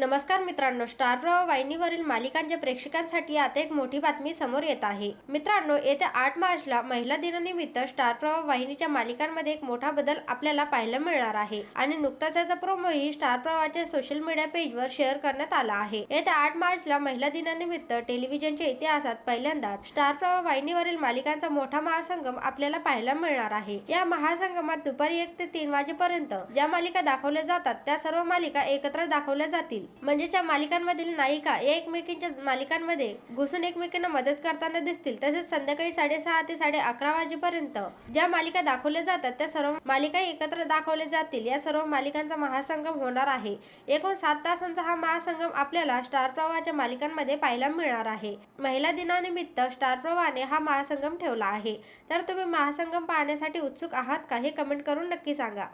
नमस्कार मित्रांनो स्टार प्रवाह वाहिनीवरील मालिकांच्या प्रेक्षकांसाठी आता एक मोठी बातमी समोर येत आहे. मित्रांनो येत्या आठ मार्चला महिला दिनानिमित्त स्टार प्रवाह वाहिनीच्या मालिकांमध्ये एक मोठा बदल आपल्याला पाहायला मिळणार आहे आणि नुकताच याचा प्रोमोही स्टार प्रवाहाच्या सोशल मीडिया पेजवर शेअर करण्यात आला आहे. येत्या आठ मार्चला महिला दिनानिमित्त टेलिव्हिजनच्या इतिहासात पहिल्यांदाच स्टार प्रवाह वाहिनीवरील मालिकांचा मोठा महासंगम आपल्याला पाहायला मिळणार आहे. या महासंगमात दुपारी एक ते तीन वाजेपर्यंत ज्या मालिका दाखवल्या जातात त्या सर्व मालिका एकत्र दाखवल्या जातील. म्हणजेच या मालिकांमधील नायिका या एकमेकींच्या मालिकांमध्ये घुसून एकमेकींना मदत करताना दिसतील तसेच संध्याकाळी साडेसहा ते साडे अकरा वाजेपर्यंत ज्या मालिका दाखवल्या जातात त्या सर्व मालिका एकत्र दाखवल्या जातील. या सर्व मालिकांचा महासंगम होणार आहे. एकूण सात तासांचा हा महासंगम आपल्याला स्टार प्रवाहाच्या मालिकांमध्ये पाहायला मिळणार आहे. महिला दिनानिमित्त स्टार प्रवाहाने हा महासंगम ठेवला आहे. तर तुम्ही महासंगम पाहण्यासाठी उत्सुक आहात का हे कमेंट करून नक्की सांगा.